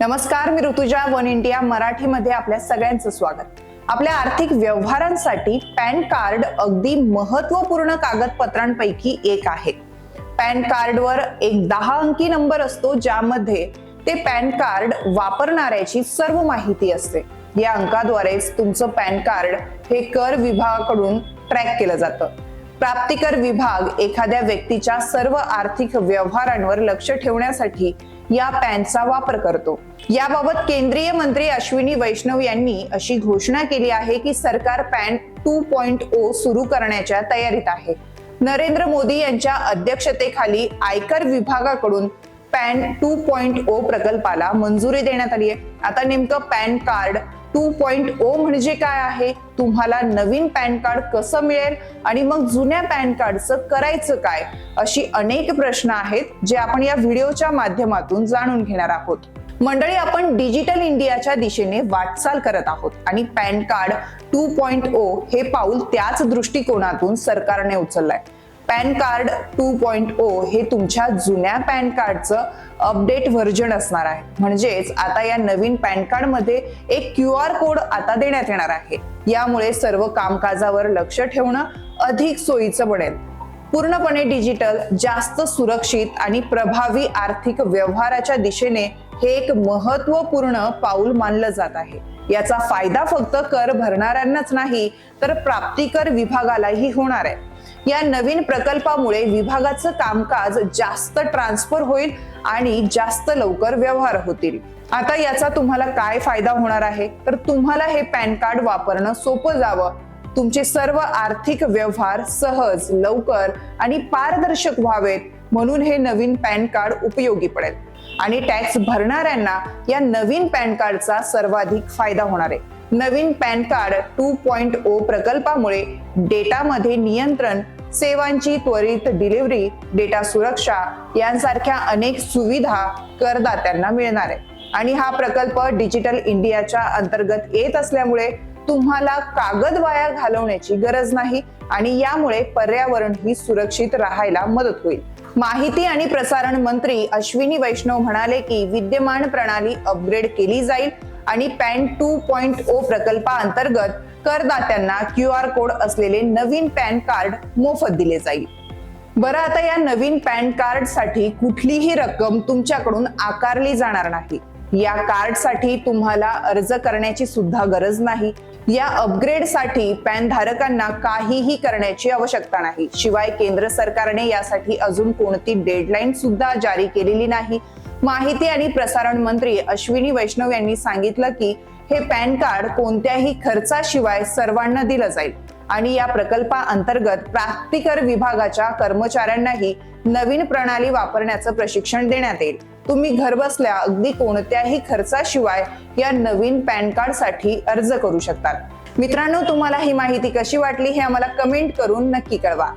नमस्कार मी Rutuja one India मराठीमध्ये आपल्या सगळ्यांचं स्वागत. आपल्या आर्थिक व्यवहारांसाठी पॅन कार्ड अगदी महत्त्वपूर्ण कागदपत्रांपैकी एक आहे. पॅन कार्डवर एक दहा अंकी नंबर असतो ज्यामध्ये ते पॅन कार्ड वापरणाऱ्याची सर्व माहिती असते. या अंकाद्वारेच तुमचं पॅन कार्ड हे कर विभागाकडून ट्रॅक केलं जातं. प्राप्तिकर विभाग एखाद्या व्यक्तीच्या सर्व आर्थिक व्यवहारांवर लक्ष ठेवण्यासाठी या पॅनचा वापर करतो. याबाबत केंद्रीय मंत्री अश्विनी वैष्णव यांनी अशी घोषणा केली आहे की सरकार पॅन टू पॉइंट ओ सुरू करण्याच्या तयारीत आहे. नरेंद्र मोदी यांच्या अध्यक्षतेखाली आयकर विभागाकडून पॅन टू पॉइंट ओ प्रकल्पाला मंजुरी देण्यात आली आहे. आता नेमकं PAN card two point O म्हणजे काय आहे? तुम्हाला नवीन पॅन कार्ड कसं मिळेल आणि मग जुन्या पॅन कार्डचं करायचं काय? अशी अनेक प्रश्न आहेत जे आपण या व्हिडिओच्या माध्यमातून जाणून घेणार आहोत. मंडळी आपण डिजिटल इंडियाच्या दिशेने वाटचाल करत आहोत आणि PAN card two point O हे पाऊल त्याच दृष्टिकोनातून सरकारने उचललंय. PAN card two point O हे तुमच्या जुन्या पॅन कार्डचं अपडेट व्हर्जन असणार आहे. म्हणजेच आता या नवीन पॅन कार्डमध्ये एक क्यू आर कोड आता देण्यात येणार आहे. यामुळे सर्व कामकाजावर लक्ष ठेवणं अधिक सोयीचं बनेल. पूर्णपणे डिजिटल जास्त सुरक्षित आणि प्रभावी आर्थिक व्यवहाराच्या दिशेने हे एक महत्त्वपूर्ण पाऊल मानलं जात आहे. याचा फायदा फक्त कर भरणाऱ्यांनाच नाही तर प्राप्तिकर विभागालाही होणार आहे. या नवीन प्रकल्पामुळे विभागाचं कामकाज जास्त ट्रान्सफर होईल आणि जास्त लवकर व्यवहार होतील. आता याचा तुम्हाला काय फायदा होणार आहे? तर तुम्हाला हे पॅन कार्ड वापरणं सोपं जावं. तुमचे सर्व आर्थिक व्यवहार सहज लवकर आणि पारदर्शक व्हावेत. म्हणून हे नवीन पॅन कार्ड उपयोगी पडेल. आणि टॅक्स भरणाऱ्यांना या नवीन पॅन कार्डचा सर्वाधिक फायदा होणार आहे. नवीन PAN card two point O प्रकल्पामुळे डेटामध्ये नियंत्रण सेवांची त्वरित डिलिव्हरी डेटा सुरक्षा यांसारख्या अनेक सुविधा करदात्यांना मिळणार आहे. आणि हा प्रकल्प डिजिटल इंडियाच्या अंतर्गत येत असल्यामुळे तुम्हाला कागद वाया घालवण्याची गरज नाही आणि यामुळे पर्यावरण ही सुरक्षित राहायला मदत होईल. माहिती आणि प्रसारण मंत्री अश्विनी वैष्णव म्हणाले की विद्यमान प्रणाली अपग्रेड केली जाईल आणि पॅन टू पॉइंट ओ प्रकल्पाअंतर्गत करदात्यांना क्यू आर कोड असलेले नवीन पॅन कार्ड मोफत दिले जाईल. बरं आता या नवीन पॅन कार्डसाठी कुठलीही रक्कम तुमच्याकडून आकारली जाणार नाही. या कार्डसाठी तुम्हाला अर्ज करण्याची सुद्धा गरज नाही. या अपग्रेडसाठी पॅन धारकांना काहीही करण्याची आवश्यकता नाही. शिवाय केंद्र सरकारने यासाठी अजून कोणती डेडलाईन सुद्धा जारी केलेली नाही. माहिती आणि प्रसारण मंत्री अश्विनी वैष्णव यांनी सांगितलं की हे पॅन कार्ड कोणत्याही खर्चाशिवाय सर्वांना दिलं जाईल आणि या प्रकल्पाअंतर्गत प्राप्तिकर विभागाच्या कर्मचाऱ्यांनाही नवीन प्रणाली वापरण्याचं प्रशिक्षण देण्यात येईल. तुम्ही घरबसल्या अगदी कोणत्याही खर्चाशिवाय या नवीन पॅन कार्डसाठी अर्ज करू शकतात. मित्रांनो तुम्हाला ही माहिती कशी वाटली हे आम्हाला कमेंट करून नक्की कळवा.